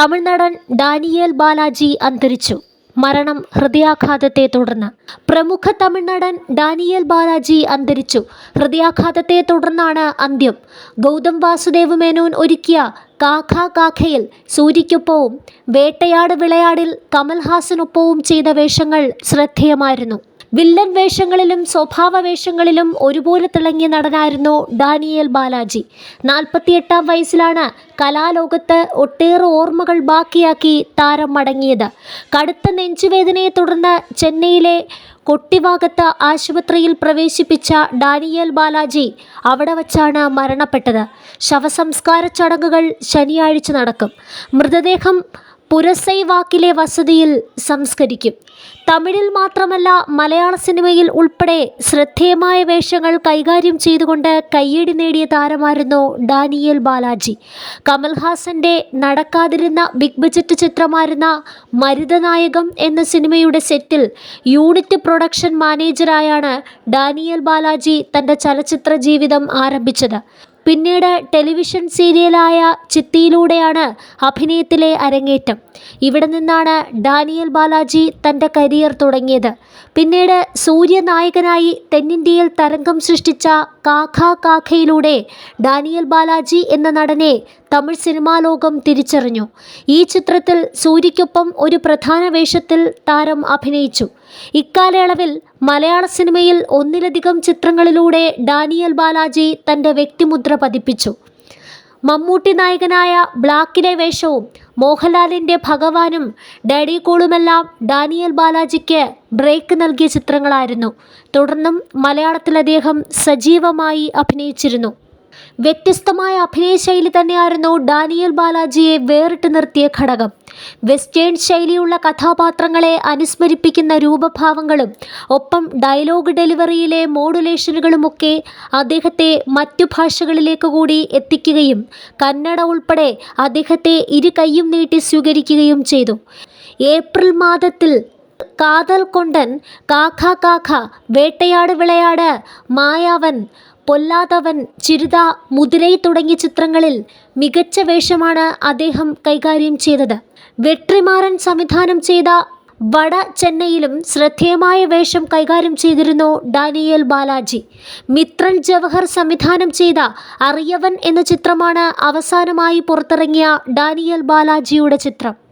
തമിഴ്നടൻ Daniel Balaji അന്തരിച്ചു. മരണം ഹൃദയാഘാതത്തെ തുടർന്ന്. പ്രമുഖ തമിഴ്നടൻ ഡാനിയേൽ ബാലാജി അന്തരിച്ചു. ഹൃദയാഘാതത്തെ തുടർന്നാണ് അന്ത്യം. ഗൗതം വാസുദേവ് മേനോൻ ഒരുക്കിയ കാഖ കാഖയിൽ സൂര്യയ്ക്കൊപ്പവും വേട്ടയാട് വിളയാടിൽ കമൽഹാസനൊപ്പവും ചെയ്ത വേഷങ്ങൾ ശ്രദ്ധേയമായിരുന്നു. വില്ലൻ വേഷങ്ങളിലും സ്വഭാവ വേഷങ്ങളിലും ഒരുപോലെ തിളങ്ങിയ നടനായിരുന്നു ഡാനിയേൽ ബാലാജി. നാൽപ്പത്തിയെട്ടാം വയസ്സിലാണ് കലാലോകത്ത് ഒട്ടേറെ ഓർമ്മകൾ ബാക്കിയാക്കി താരം മടങ്ങിയത്. കടുത്ത നെഞ്ചുവേദനയെ തുടർന്ന് ചെന്നൈയിലെ കൊട്ടിവാകത്ത് ആശുപത്രിയിൽ പ്രവേശിപ്പിച്ച ഡാനിയേൽ ബാലാജി അവിടെ വച്ചാണ് മരണപ്പെട്ടത്. ശവസംസ്കാര ചടങ്ങുകൾ ശനിയാഴ്ച നടക്കും. മൃതദേഹം പുരസൈവാക്കിലെ വസതിയിൽ സംസ്കരിക്കും. തമിഴിൽ മാത്രമല്ല മലയാള സിനിമയിൽ ഉൾപ്പെടെ ശ്രദ്ധേയമായ വേഷങ്ങൾ കൈകാര്യം ചെയ്തുകൊണ്ട് കയ്യടി നേടിയ താരമായിരുന്നു ഡാനിയേൽ ബാലാജി. കമൽഹാസന്റെ നടക്കാതിരുന്ന ബിഗ് ബജറ്റ് ചിത്രമായിരുന്ന മരുതനായകം എന്ന സിനിമയുടെ സെറ്റിൽ യൂണിറ്റ് പ്രൊഡക്ഷൻ മാനേജറായാണ് ഡാനിയൽ ബാലാജി തന്റെ ചലച്ചിത്ര ജീവിതം ആരംഭിച്ചത്. പിന്നീട് ടെലിവിഷൻ സീരിയലായ ചിത്തിയിലൂടെയാണ് അഭിനയത്തിലെ അരങ്ങേറ്റം. ഇവിടെ നിന്നാണ് ഡാനിയൽ ബാലാജി തന്റെ കരിയർ തുടങ്ങിയത്. പിന്നീട് സൂര്യനായകനായി തെന്നിന്ത്യയിൽ തരംഗം സൃഷ്ടിച്ച കാഖ കാഖയിലൂടെ ഡാനിയൽ ബാലാജി എന്ന നടനെ തമിഴ് സിനിമാ ലോകം തിരിച്ചറിഞ്ഞു. ഈ ചിത്രത്തിൽ സൂര്യയ്ക്കൊപ്പം ഒരു പ്രധാന വേഷത്തിൽ താരം അഭിനയിച്ചു. ഇക്കാലയളവിൽ മലയാള സിനിമയിൽ ഒന്നിലധികം ചിത്രങ്ങളിലൂടെ ഡാനിയൽ ബാലാജി തന്റെ വ്യക്തിമുദ്ര പതിപ്പിച്ചു. മമ്മൂട്ടി നായകനായ ബ്ലാക്കിലെ വേഷവും മോഹൻലാലിന്റെ ഭഗവാനും ഡാഡി കോളുമെല്ലാം ഡാനിയൽ ബാലാജിക്ക് ബ്രേക്ക് നൽകിയ ചിത്രങ്ങളായിരുന്നു. തുടർന്നും മലയാളത്തിൽ അദ്ദേഹം സജീവമായി അഭിനയിച്ചിരുന്നു. വ്യത്യസ്തമായ അഭിനയ ശൈലി തന്നെയായിരുന്നു ഡാനിയൽ ബാലാജിയെ വേറിട്ട് നിർത്തിയ ഘടകം. വെസ്റ്റേൺ ശൈലിയുള്ള കഥാപാത്രങ്ങളെ അനുസ്മരിപ്പിക്കുന്ന രൂപഭാവങ്ങളും ഒപ്പം ഡയലോഗ് ഡെലിവറിയിലെ മോഡുലേഷനുകളുമൊക്കെ അദ്ദേഹത്തെ മറ്റു ഭാഷകളിലേക്ക് കൂടി എത്തിക്കുകയും കന്നഡ ഉൾപ്പെടെ അദ്ദേഹത്തെ ഇരു കൈയും നീട്ടി സ്വീകരിക്കുകയും ചെയ്തു. ഏപ്രിൽ മാദത്തിൽ കാതൽ കൊണ്ടൻ കാഖ കാഖ വേട്ടയാട് വിളയാട് മായാവൻ പൊല്ലാതവൻ ചിരുത മുതിരൈ തുടങ്ങിയ ചിത്രങ്ങളിൽ മികച്ച വേഷമാണ് അദ്ദേഹം കൈകാര്യം ചെയ്തത്. വെട്രിമാറൻ സംവിധാനം ചെയ്ത വട ചെന്നൈയിലും ശ്രദ്ധേയമായ വേഷം കൈകാര്യം ചെയ്തിരുന്നു ഡാനിയേൽ ബാലാജി. മിത്രൻ ജവഹർ സംവിധാനം ചെയ്ത അറിയവൻ എന്ന ചിത്രമാണ് അവസാനമായി പുറത്തിറങ്ങിയ ഡാനിയേൽ ബാലാജിയുടെ ചിത്രം.